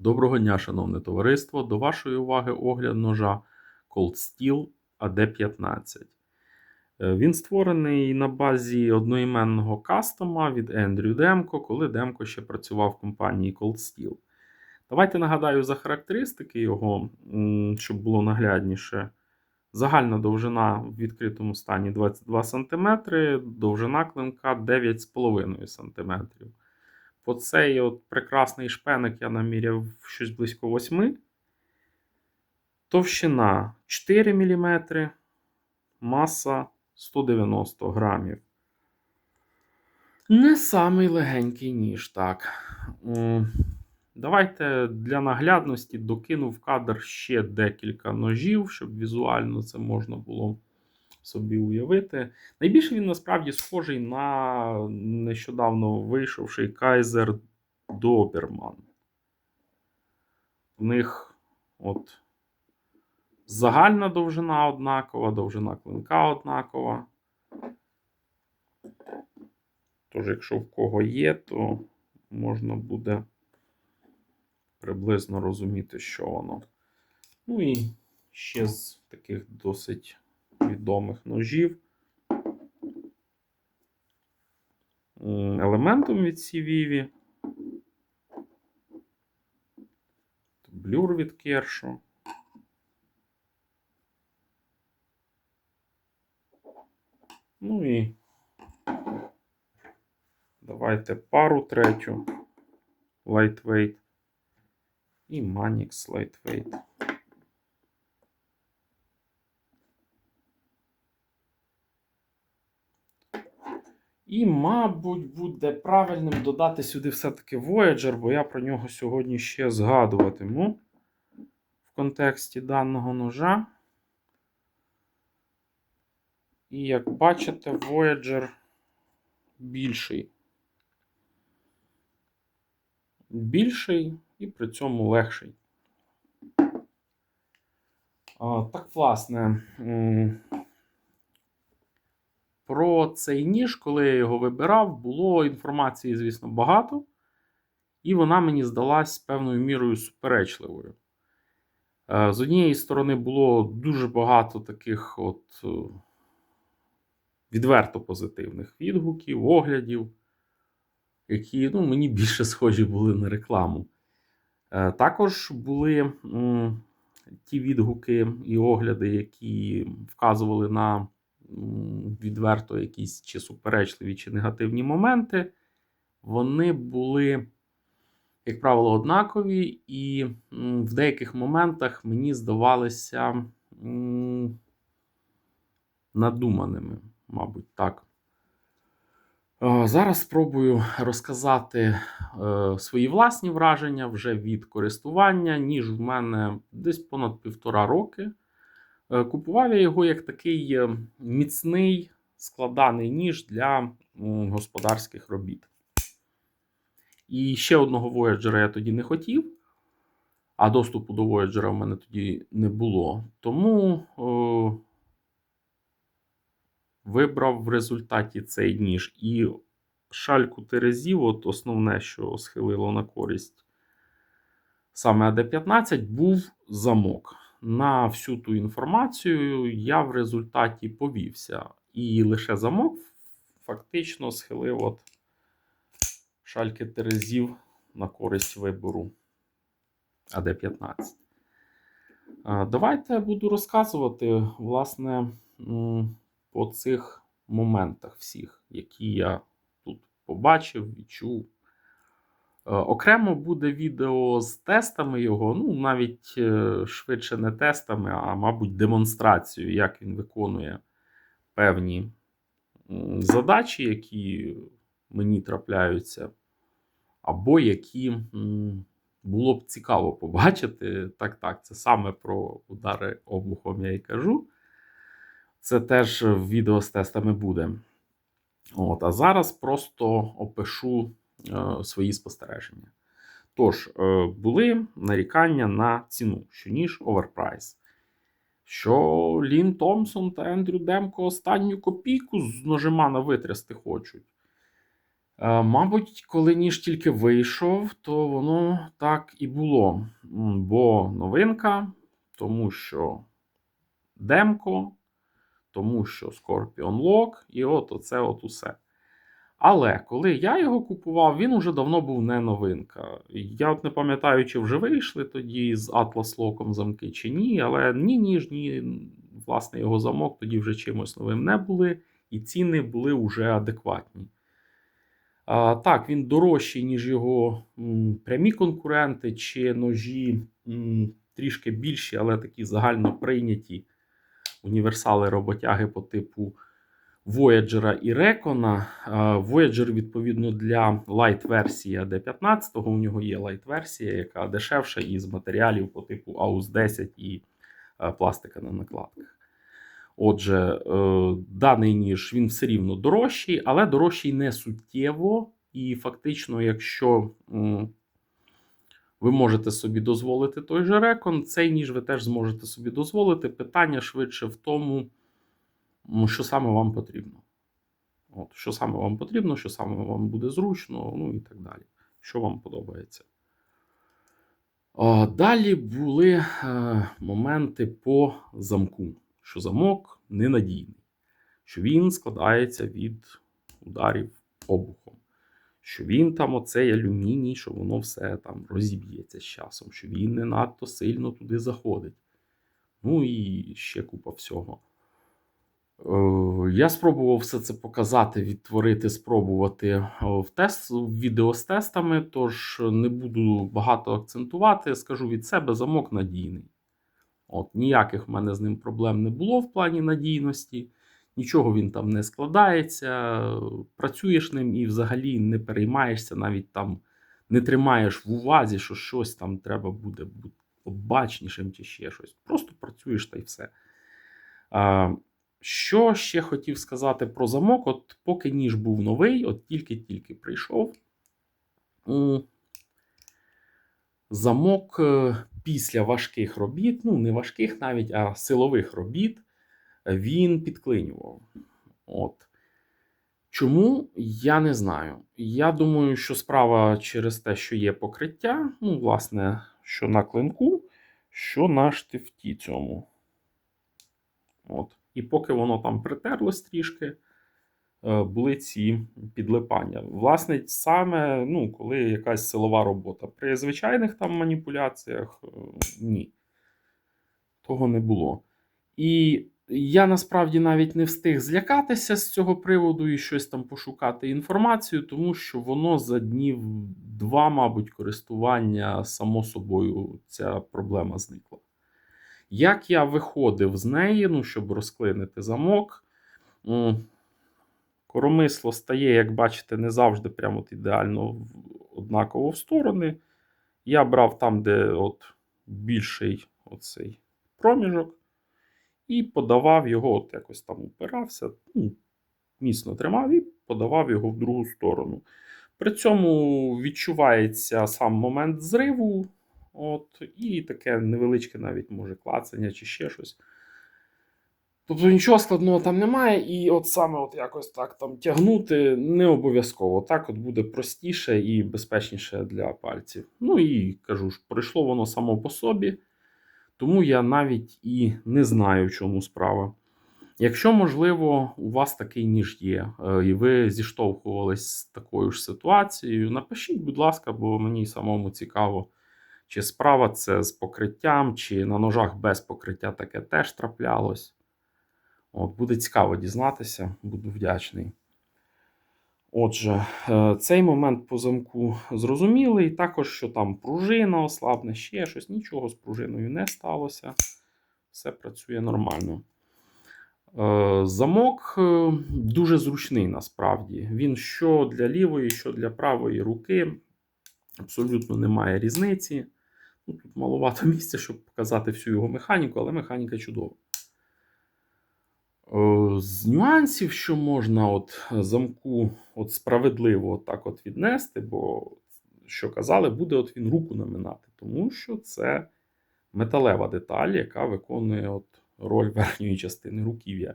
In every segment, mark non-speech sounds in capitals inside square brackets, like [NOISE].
Доброго дня, шановне товариство! До вашої уваги огляд ножа Cold Steel AD15. Е, Він створений на базі одноіменного кастома від Ендрю Демко, коли Демко ще працював в компанії Cold Steel. Давайте нагадаю за характеристики його, щоб було наглядніше. Загальна довжина в відкритому стані 22 см, довжина клинка 9,5 см. По цей от прекрасний шпеник я наміряв щось близько 8. Товщина 4 мм, маса 190 грамів. Не самий легенький ніж, так. Давайте для наглядності докину в кадр ще декілька ножів, щоб візуально це можна було собі уявити. Найбільше він насправді схожий на нещодавно вийшовший Кайзер Доберман. В них от загальна довжина однакова, довжина клинка однакова. Тож, якщо в кого є, то можна буде приблизно розуміти, що воно. Ну і ще з таких досить відомих ножів. Елементом від CVV. Блюр від Кершу. Ну і давайте пару третю Lightweight і Manix Lightweight. І, мабуть, буде правильним додати сюди все-таки Voyager, бо я про нього сьогодні ще згадуватиму в контексті даного ножа. І як бачите, Voyager більший. Більший і при цьому легший. Так, власне. Про цей ніж, коли я його вибирав, було інформації, звісно, багато, і вона мені здалась певною мірою суперечливою. Е, З однієї сторони, було дуже багато таких от е, відверто позитивних відгуків, оглядів, які ну, мені більше схожі були на рекламу. Е, Також були ті відгуки і огляди, які вказували на відверто якісь чи суперечливі, чи негативні моменти, вони були, як правило, однакові, і в деяких моментах мені здавалися надуманими, мабуть, так. Е, Зараз спробую розказати е, свої власні враження вже від користування. Ніж в мене десь понад півтора роки. Е, Купував я його як такий е, міцний складаний ніж для господарських робіт. І ще одного Voyager я тоді не хотів, а доступу до Voyager в мене тоді не було. Тому о, вибрав в результаті цей ніж. І шальку Терезів, от основне, що схилило на користь саме АД-15, був замок на всю ту інформацію я в результаті повівся. І лише замок фактично схилив от шальки Терезів на користь вибору АД-15. Давайте я буду розказувати, власне, по цих моментах всіх, які я тут побачив, відчув. Е, Окремо буде відео з тестами його, ну, навіть е, швидше не тестами, а, мабуть, демонстрацією, як він виконує певні задачі, які мені трапляються, або які було б цікаво побачити. Так, так, це саме про удари обухом я і кажу. Це теж відео з тестами буде. От, А зараз просто опишу свої спостереження. Тож, е, були нарікання на ціну, що ніж оверпрайс. Що Лін Томпсон та Ендрю Демко останню копійку з ножима на витрясти хочуть. Е, Мабуть, коли ніж тільки вийшов, то воно так і було. Бо новинка, тому що демко, тому що Scorpion Lock, і от оце от усе. Але коли я його купував, він уже давно був не новинка. Я от не пам'ятаю, чи вже вийшли тоді з Atlas Lock замки чи ні, але ні ніж, ні, власне, його замок тоді вже чимось новим не були, і ціни були вже адекватні. А, так, він дорожчий, ніж його м, прямі конкуренти, чи ножі м, трішки більші, але такі загально прийняті універсали роботяги по типу Voyager і Recon. А, Voyager, відповідно, для лайт-версії AD15, у нього є лайт-версія, яка дешевша із матеріалів по типу AUS 10 і е, пластика на накладках. Отже, е, даний ніж він все рівно дорожчий, але дорожчий не суттєво. І фактично, якщо ви можете собі дозволити той же рекон, цей ніж ви теж зможете собі дозволити. Питання швидше в тому, що саме вам потрібно. От, Що саме вам потрібно, що саме вам буде зручно, ну і так далі. Що вам подобається. О, Далі були е, моменти по замку, що замок ненадійний, що він складається від ударів обухом, що він там оцей алюміній, що воно все там розіб'ється з часом, що він не надто сильно туди заходить. Ну і ще купа всього. Е, Я спробував все це показати, відтворити, спробувати е, в тест в відео з тестами, тож не буду багато акцентувати. Скажу від себе, замок надійний. От, Ніяких в мене з ним проблем не було в плані надійності, нічого він там не складається. Працюєш ним і взагалі не переймаєшся, навіть там не тримаєш в увазі, що щось там треба буде бути обачнішим чи ще щось. Просто працюєш та й все. Що ще хотів сказати про замок? От поки ніж був новий, от тільки-тільки прийшов. Замок е, після важких робіт, ну не важких навіть, а силових робіт, він підклинював. От. Чому? Я не знаю. Я думаю, що справа через те, що є покриття, ну, власне, що на клинку, що на штифті цьому. От. І поки воно там притерлось трішки, е, були ці підлипання. Власне, саме ну, коли якась силова робота. При звичайних там маніпуляціях е, ні. Того не було. І я насправді навіть не встиг злякатися з цього приводу і щось там пошукати інформацію, тому що воно за днів два, мабуть, користування само собою ця проблема зникла. Як я виходив з неї, ну, щоб розклинити замок, коромисло стає, як бачите, не завжди прямо от ідеально однаково в сторони. Я брав там, де от більший оцей проміжок, і подавав його, от якось там упирався, ну, міцно тримав і подавав його в другу сторону. При цьому відчувається сам момент зриву, от, і таке невеличке навіть може клацання чи ще щось. Тобто нічого складного там немає, і от саме от якось так там тягнути не обов'язково. Так от буде простіше і безпечніше для пальців. Ну і кажу ж, пройшло воно само по собі, тому я навіть і не знаю, в чому справа. Якщо, можливо, у вас такий ніж є, е, і ви зіштовхувались з такою ж ситуацією, напишіть, будь ласка, бо мені самому цікаво, чи справа це з покриттям, чи на ножах без покриття таке теж траплялось. От, буде цікаво дізнатися, буду вдячний. Отже, е, цей момент по замку зрозумілий. Також, що там пружина ослабне, ще щось. Нічого з пружиною не сталося. Все працює нормально. Е, Замок е, дуже зручний насправді. Він що для лівої, що для правої руки. Абсолютно немає різниці. Ну, Тут маловато [LAUGHS] місця, щоб показати всю його механіку, але механіка чудова. Е, З нюансів, що можна от замку от справедливо так от віднести, бо, що казали, буде от він руку наминати, тому що це металева деталь, яка виконує от роль верхньої частини руків'я.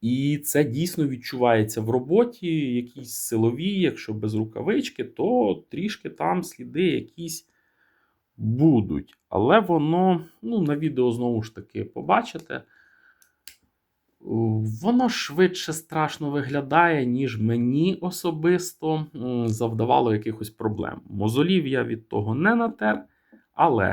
І це дійсно відчувається в роботі, якісь силові, якщо без рукавички, то трішки там сліди якісь будуть. Але воно, ну, на відео знову ж таки побачите. Воно швидше страшно виглядає, ніж мені особисто завдавало якихось проблем. Мозолів я від того не натер, але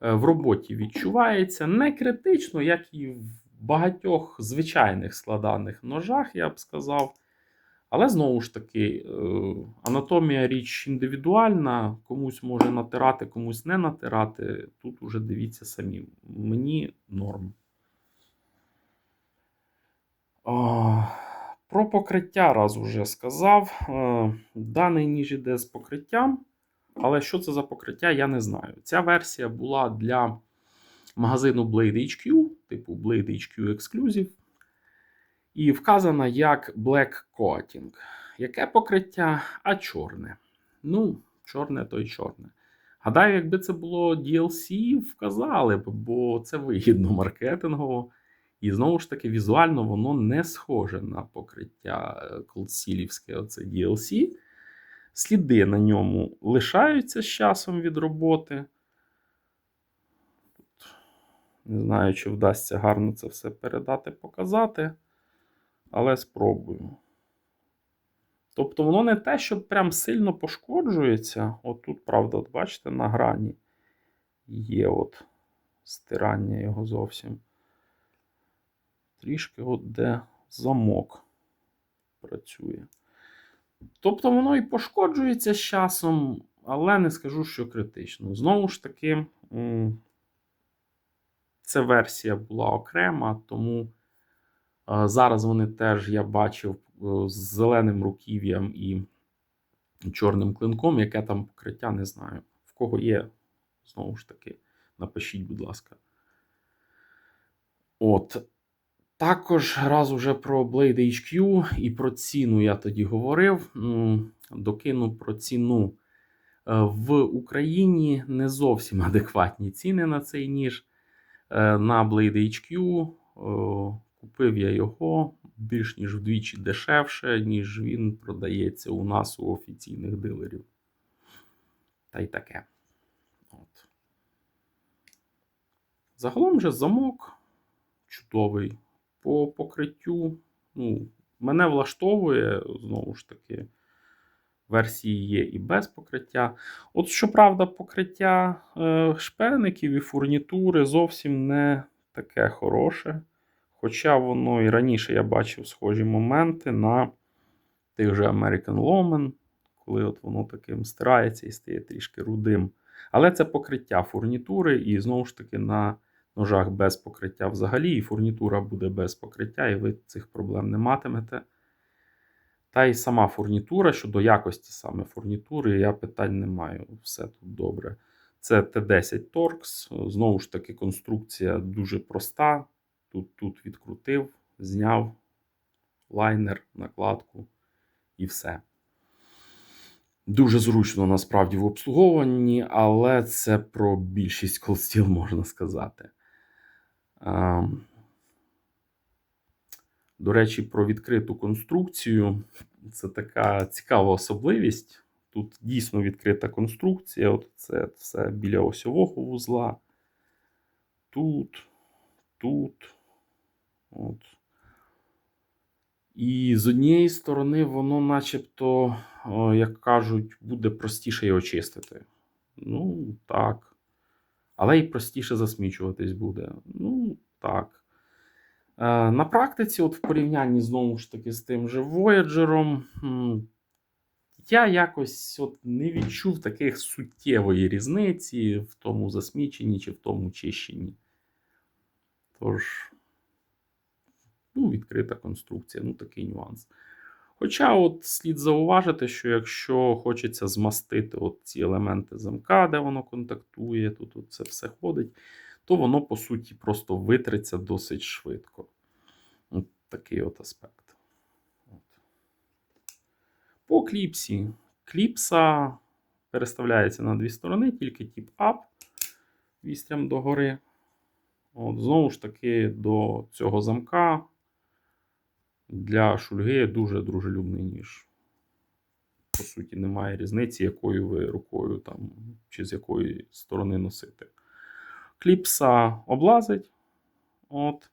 е, в роботі відчувається не критично, як і в багатьох звичайних складаних ножах, я б сказав. Але знову ж таки, е, анатомія річ індивідуальна, комусь може натирати, комусь не натирати. Тут уже дивіться самі. Мені норм. Про покриття раз уже сказав. Е, Даний ніж іде з покриттям. Але що це за покриття, я не знаю. Ця версія була для магазину Blade HQ, типу Blade HQ Exclusive. І вказана як Black Coating. Яке покриття? А чорне. Ну, чорне то й чорне. Гадаю, якби це було DLC, вказали б, бо це вигідно [LAUGHS] маркетингово. І знову ж таки, візуально воно не схоже на покриття колсілівське оце DLC. Сліди на ньому лишаються з часом від роботи. Не знаю, чи вдасться гарно це все передати, показати, але спробую. Тобто, воно не те, що прям сильно пошкоджується. От тут, правда, от бачите, на грані є от стирання його зовсім. Трішки от де замок працює. Тобто воно і пошкоджується з часом, але не скажу, що критично. Знову ж таки, ця версія була окрема, тому зараз вони теж я бачив з зеленим руків'ям і чорним клинком, яке там покриття, не знаю. В кого є, знову ж таки, напишіть, будь ласка. От. Також раз уже про Blade HQ і про ціну я тоді говорив. Докину про ціну. Е, в Україні не зовсім [LAUGHS] адекватні ціни на цей ніж. Е, на Blade HQ е, купив я його більш ніж вдвічі дешевше, ніж він продається у нас у офіційних дилерів. Та й таке. От. Загалом же замок чудовий по покриттю. Ну, Мене влаштовує, знову ж таки, версії є і без покриття. От, щоправда, покриття е, шпеників і фурнітури зовсім не таке хороше. Хоча воно і раніше я бачив схожі моменти на тих же American Loman, коли от воно таким стирається і стає трішки рудим. Але це покриття фурнітури, і знову ж таки на ножах без покриття взагалі, і фурнітура буде без покриття, і ви цих проблем не матимете. Та й сама фурнітура щодо якості саме фурнітури, я питань не маю. Все тут добре. Це Т10 Torx. Знову ж таки, конструкція дуже проста. Тут тут відкрутив, зняв лайнер, накладку і все. Дуже зручно насправді в обслуговуванні, але це про більшість колстіл можна сказати. До речі, про відкриту конструкцію. Це така цікава особливість. Тут дійсно відкрита конструкція. От Це все біля осьового вузла. Тут, тут. От. І з однієї сторони, воно начебто, як кажуть, буде простіше його чистити. Ну, так. Але й простіше засмічуватись буде. Ну, так. Е, на практиці, от в порівнянні знову ж таки з тим же Voyager, я якось от не відчув таких суттєвої різниці в тому засміченні чи в тому чищенні. Тож, ну, відкрита конструкція, ну такий нюанс. Хоча от слід зауважити, що якщо хочеться змастити от ці елементи замка, де воно контактує, тут це все ходить, то воно, по суті, просто витреться досить швидко. От Такий от аспект. От. По кліпсі. Кліпса переставляється на дві сторони, тільки тип up вістрям догори. От, Знову ж таки, до цього замка Для шульги дуже дружелюбний ніж. По суті, немає різниці, якою ви рукою там, чи з якої сторони носити. Кліпса облазить. От.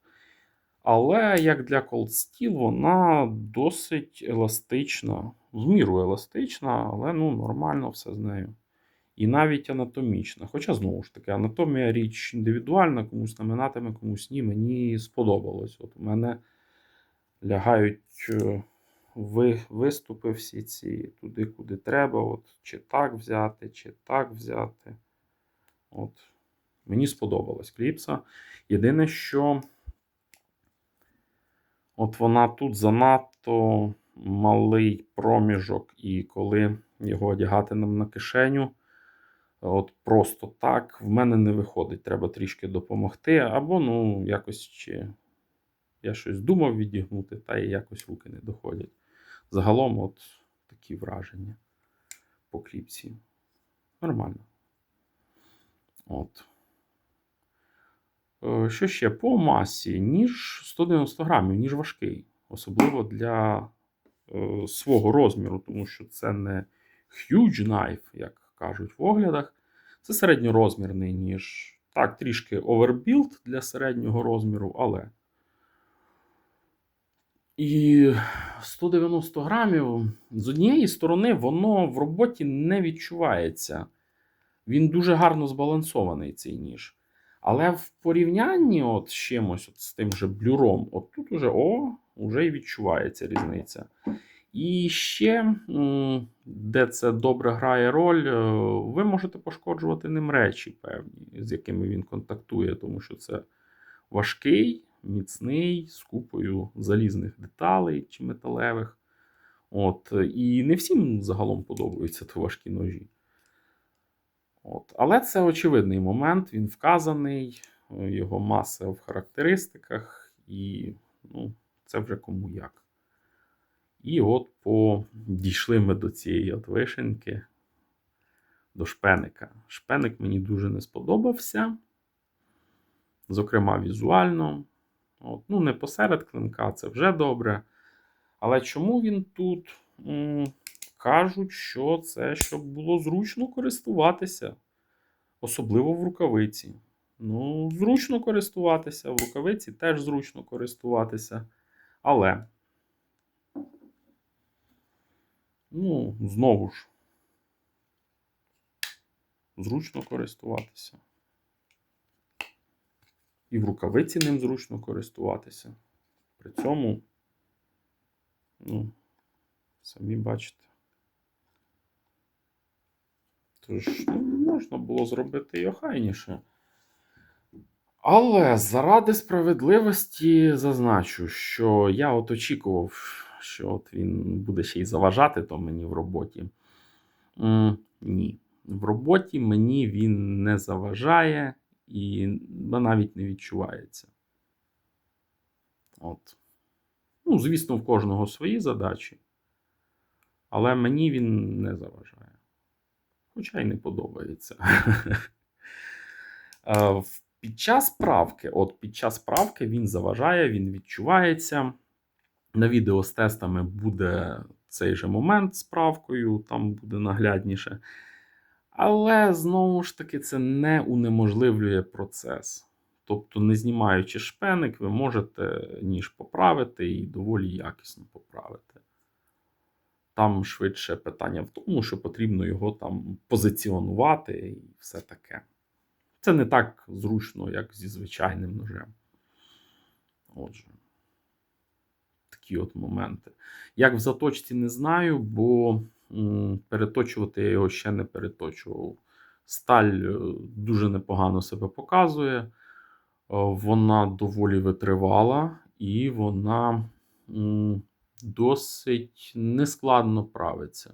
Але як для Cold Steel, вона досить еластична, в міру еластична, але ну, нормально все з нею. І навіть анатомічна. Хоча, знову ж таки, анатомія річ індивідуальна, комусь наминатиме, комусь ні. Мені сподобалось. От у мене лягають е, ви, виступи всі ці туди, куди треба. От, чи так взяти, чи так взяти. От. Мені сподобалась кліпса. Єдине, що от вона тут занадто малий проміжок, і коли його одягати нам на кишеню, от просто так в мене не виходить. Треба трішки допомогти. Або, ну, якось чи я щось думав відігнути, та і якось руки не доходять. Загалом, от такі враження по кліпсі. Нормально. От. Е, Що ще? По масі, ніж 190 грамів, ніж важкий. Особливо для е, свого розміру, тому що це не huge knife, як кажуть в оглядах. Це середньорозмірний ніж. Так, трішки овербілд для середнього розміру, але. І 190 грамів з однієї сторони, воно в роботі не відчувається. Він дуже гарно збалансований, цей ніж. Але в порівнянні от з чимось, от з тим же блюром, от тут уже о, вже і відчувається різниця. І ще, де це добре грає роль, е, ви можете пошкоджувати ним речі певні, з якими він контактує, тому що це важкий, міцний, з купою залізних деталей чи металевих. От, І не всім загалом подобаються то важкі ножі. От. Але це очевидний момент, він вказаний, його маса в характеристиках, і ну, це вже кому як. І от по... дійшли ми до цієї от вишеньки, до шпеника. Шпеник мені дуже не сподобався. Зокрема, візуально. От. Ну, не посеред клинка, це вже добре. Але чому він тут? М, Кажуть, що це щоб було зручно користуватися. Особливо в рукавиці. Ну, зручно користуватися, в рукавиці теж зручно користуватися. Але, ну, знову ж, зручно користуватися. І в рукавиці ним зручно користуватися. При цьому, ну, самі бачите. Тож, ну, можна було зробити і охайніше. Але заради справедливості зазначу, що я от очікував, що от він буде ще й заважати то мені в роботі. М, ні. В роботі мені він не заважає і навіть не відчувається. От. Ну, звісно, в кожного свої задачі. Але мені він не заважає. Хоча й не подобається. [LAUGHS] Е, Під час правки, от під час правки він заважає, він відчувається. На відео з тестами буде цей же момент з правкою, там буде наглядніше. Але знову ж таки, це не унеможливлює процес. Тобто, не знімаючи шпеник, ви можете ніж поправити і доволі якісно поправити. Там швидше питання в тому, що потрібно його там позиціонувати і все таке. Це не так зручно, як зі звичайним ножем. Отже, такі от моменти. Як в заточці не знаю, бо переточувати я його ще не переточував. Сталь е, дуже непогано себе показує. Е, Вона доволі витривала, і вона досить нескладно правиться.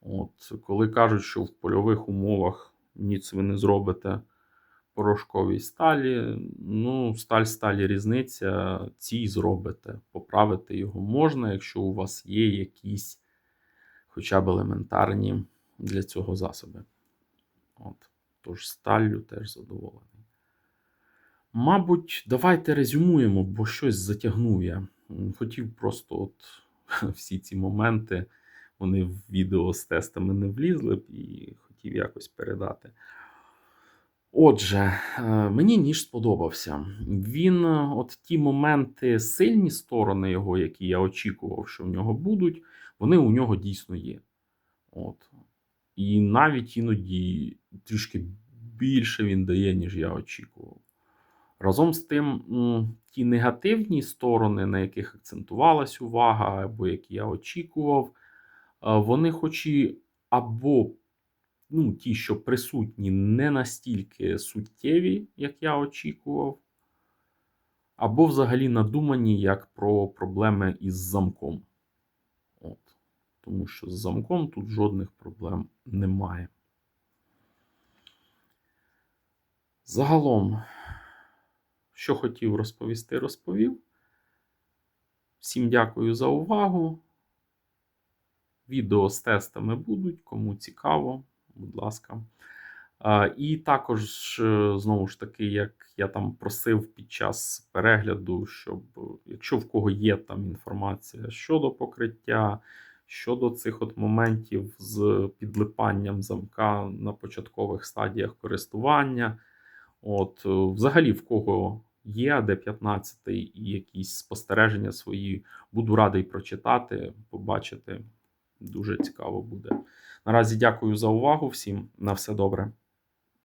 От, коли кажуть, що в польових умовах ніц ви не зробите порошковій сталі, ну, сталь сталі різниця, цій зробите. Поправити його можна, якщо у вас є якісь хоча б елементарні для цього засоби. От. Тож сталлю теж задоволений. Мабуть, давайте резюмуємо, бо щось затягнув я. Хотів просто от [LAUGHS] всі ці моменти, вони в відео з тестами не влізли б і хотів якось передати. Отже, е, мені ніж сподобався. Він, е, от ті моменти, сильні сторони його, які я очікував, що в нього будуть, вони у нього дійсно є. От. І навіть іноді трішки більше він дає, ніж я очікував. Разом з тим, ті негативні сторони, на яких акцентувалась увага, або які я очікував, е, вони, хоч і або ну, ті, що присутні, не настільки суттєві, як я очікував, або взагалі надумані як про проблеми із замком. Тому що з замком тут жодних проблем немає. Загалом, що хотів розповісти, розповів. Всім дякую за увагу. Відео з тестами будуть, кому цікаво, будь ласка. І також, е, знову ж таки, як я там просив під час перегляду, щоб якщо в кого є там інформація щодо покриття, щодо цих от моментів з підлипанням замка на початкових стадіях користування, от, е, взагалі, в кого є де 15 і якісь спостереження свої, буду радий прочитати, побачити. Дуже цікаво буде. Наразі дякую за увагу всім. На все добре.